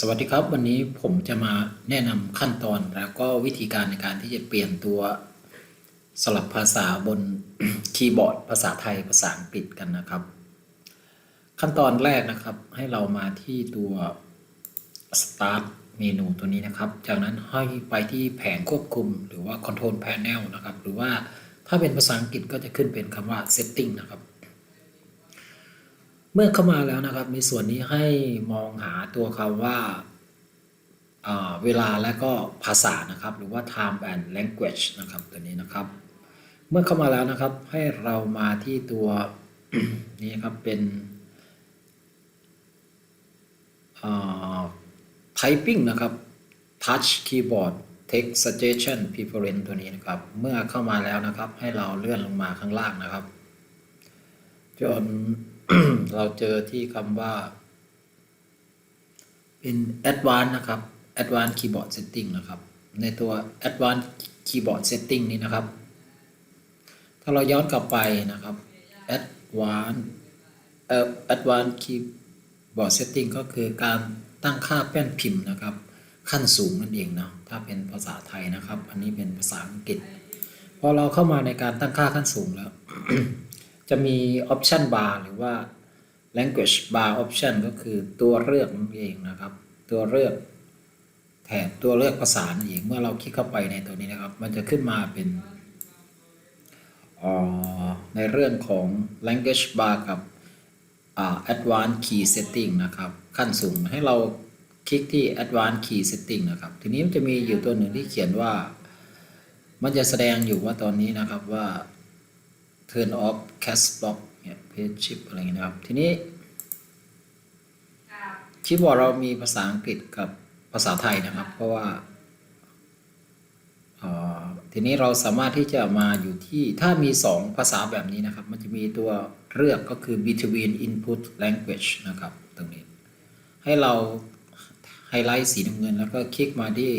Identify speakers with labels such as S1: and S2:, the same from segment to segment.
S1: สวัสดีครับ วันนี้ผมจะมาแนะนำขั้นตอนแล้วก็วิธีการในการที่จะเปลี่ยนตัวสลับภาษาบนคีย์บอร์ด ภาษาไทยภาษาอังกฤษกันนะครับ ขั้นตอนแรกนะครับ ให้เรามาที่ตัว start เมนูตัวนี้นะครับ จากนั้นให้ไปที่แผงควบคุมหรือว่า control panel นะครับ หรือว่าถ้าเป็นภาษาอังกฤษก็จะขึ้นเป็นคำว่า setting นะครับ เมื่อเข้ามาแล้วนะครับในส่วนนี้ให้มองหาตัวคำว่าอ่าเวลาและก็ภาษานะครับ หรือว่า time and language นะครับตัวนี้นะครับ เมื่อเข้ามาแล้วนะครับ ให้เรามาที่ตัวนี้ครับเป็น typing นะครับ touch keyboard text suggestion preference ตัวนี้นะครับ เมื่อเข้ามาแล้วนะครับ ให้เราเลื่อนลงมาข้างล่างนะครับ จน เราเจอที่คำว่า เป็น advanced นะครับ advanced keyboard setting นะครับ ในตัว advanced keyboard setting นี้นะครับ ถ้าเราย้อนกลับไปนะครับ advanced เอ่อ advanced keyboard setting ก็คือการตั้งค่าแป้นพิมพ์นะครับ ขั้นสูงนั่นเองนะถ้าเป็นภาษาไทยนะครับ อันนี้เป็นภาษาอังกฤษ พอเราเข้ามาในการตั้งค่าขั้นสูงแล้ว จะมี option bar หรือว่า language bar option ก็คือตัวเลือกนั่นเองนะครับ ตัวเลือกแถบตัวเลือกภาษานั่นเองเมื่อเราคลิกเข้าไปในตัวนี้นะครับ มันจะขึ้นมาเป็นในเรื่องของ language bar กับ advanced key setting นะครับ ขั้นสูงให้เราคลิกที่ advanced key setting นะครับ ทีนี้มันจะมีอยู่ตัวหนึ่งที่เขียนว่า มันจะแสดงอยู่ว่าตอนนี้นะครับว่า turn off cache block เนี่ย page shift อะไรเงี้ยนะครับ ทีนี้คีย์บอร์ดเรามีภาษาอังกฤษกับภาษาไทยนะครับ เพราะว่าอ่อทีนี้เราสามารถที่จะมาอยู่ที่ถ้ามี 2 ภาษาแบบนี้นะครับ มันจะมีตัวเลือกก็คือ between input language นะครับ ตรงนี้ ให้เราไฮไลท์สีน้ำเงิน แล้วก็คลิกมาที่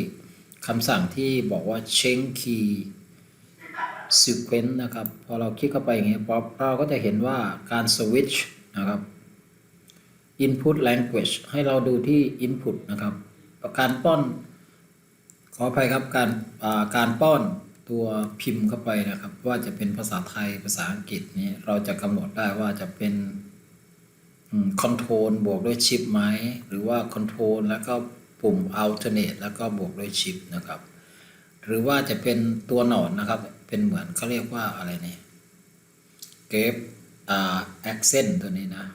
S1: คำสั่งที่บอกว่า change key sequence นะครับ พอเราคลิกเข้าไปอย่างเงี้ยป๊อปเราก็จะเห็นว่าการ switch นะครับ input language ให้เราดูที่ input นะครับ การป้อน ขออภัยครับ การาการป้อนตัวพิมพ์เข้าไปนะครับ ว่าจะเป็นภาษาไทยภาษาอังกฤษนี้เราจะกำหนดได้ว่าจะเป็นคอนโทรลบวกด้วยชิปไหมหรือว่าคอนโทรลแล้วก็ปุ่ม alternate แล้วก็บวกด้วยชิปนะครับ หรือว่าจะเป็นตัวหนอนนะครับ เป็นเหมือนเขาเรียกว่าอะไรเนี่ยเกฟอ่า accent ตัวนี้นะ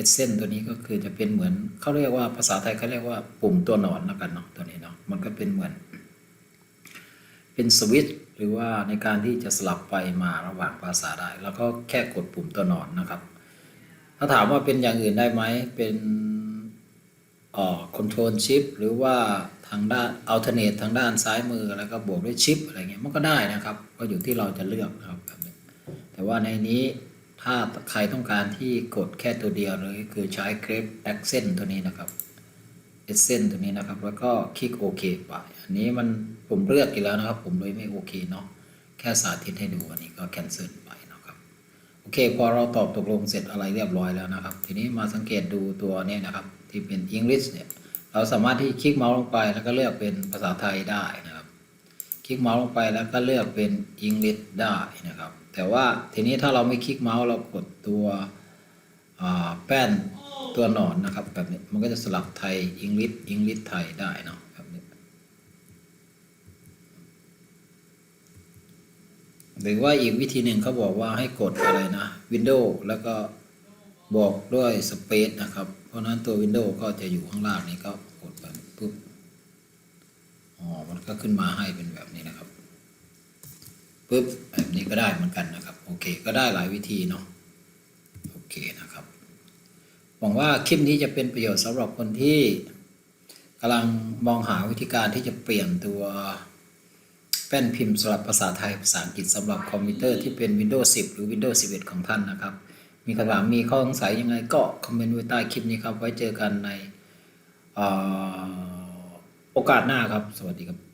S1: accent ตัวนี้ก็คือจะเป็นเหมือนเขาเรียกว่าภาษาไทยเขาเรียกว่าปุ่มตัวหนอนแล้วกันเนาะตัวนี้เนาะมันก็เป็นเหมือน เป็นสวิตช์หรือว่าในการที่จะสลับไปมาระหว่างภาษาได้ แล้วก็แค่กดปุ่มตัวหนอนนะครับ ถ้าถามว่าเป็นอย่างอื่นได้ไหมเป็น ออ control shift หรือว่าทางด้าน alternate ทางด้านซ้ายมือแล้วก็บวกด้วยชิปอะไรเงี้ยมันก็ได้นะครับ ก็อยู่ที่เราจะเลือกนะครับแบบนี้แต่ว่าในนี้ถ้าใครต้องการที่กดแค่ตัวเดียวเลยคือใช้ grep accent ตัวนี้นะครับ accent ตัวนี้นะครับ แล้วก็คลิกโอเคไป อันนี้มันผมเลือกอีกแล้วนะครับ ผมเลยไม่โอเคเนาะแค่สาธิตให้ดูอันนี้ก็ cancel ไปนะครับโอเค พอเราตอบตกลงเสร็จอะไรเรียบร้อยแล้วนะครับ ทีนี้มาสังเกตดูตัวนี้นะครับ ที่เป็น English เนี่ยเราสามารถที่คลิกเมาส์ลงไปแล้วก็เลือกเป็นภาษาไทยได้นะครับ คลิกเมาส์ลงไปแล้วก็เลือกเป็น English ได้นะครับ แต่ว่าทีนี้ถ้าเราไม่คลิกเมาส์เรากดตัวแป้นตัวหนอนนะครับแบบนี้มันก็จะสลับไทย English English ไทยได้เนาะแบบนี้หรือว่าอีกวิธีหนึ่งเขาบอกว่าให้กดอะไรนะ Windows แล้วก็ บอกด้วย Space นะครับ เพราะฉะนั้นตัว Windows ก็จะอยู่ข้างล่างนี้ก็กดไปปุ๊บอ๋อมันก็ขึ้นมาให้เป็นแบบนี้นะครับปุ๊บแบบนี้ก็ได้เหมือนกันนะครับ โอเค ก็ได้หลายวิธีเนาะโอเคนะครับหวังว่าคลิปนี้จะเป็นประโยชน์สำหรับคนที่กำลังมองหาวิธีการที่จะเปลี่ยนตัวแป้นพิมพ์สำหรับภาษาไทยภาษาอังกฤษสำหรับคอมพิวเตอร์ที่เป็น Windows 10 หรือ Windows 11 ของท่านนะครับ มีคำถามมีข้อสงสัยยังไงก็คอมเมนต์ไว้ใต้คลิปนี้ครับ ไว้เจอกันในอโอกาสหน้าครับ สวัสดีครับ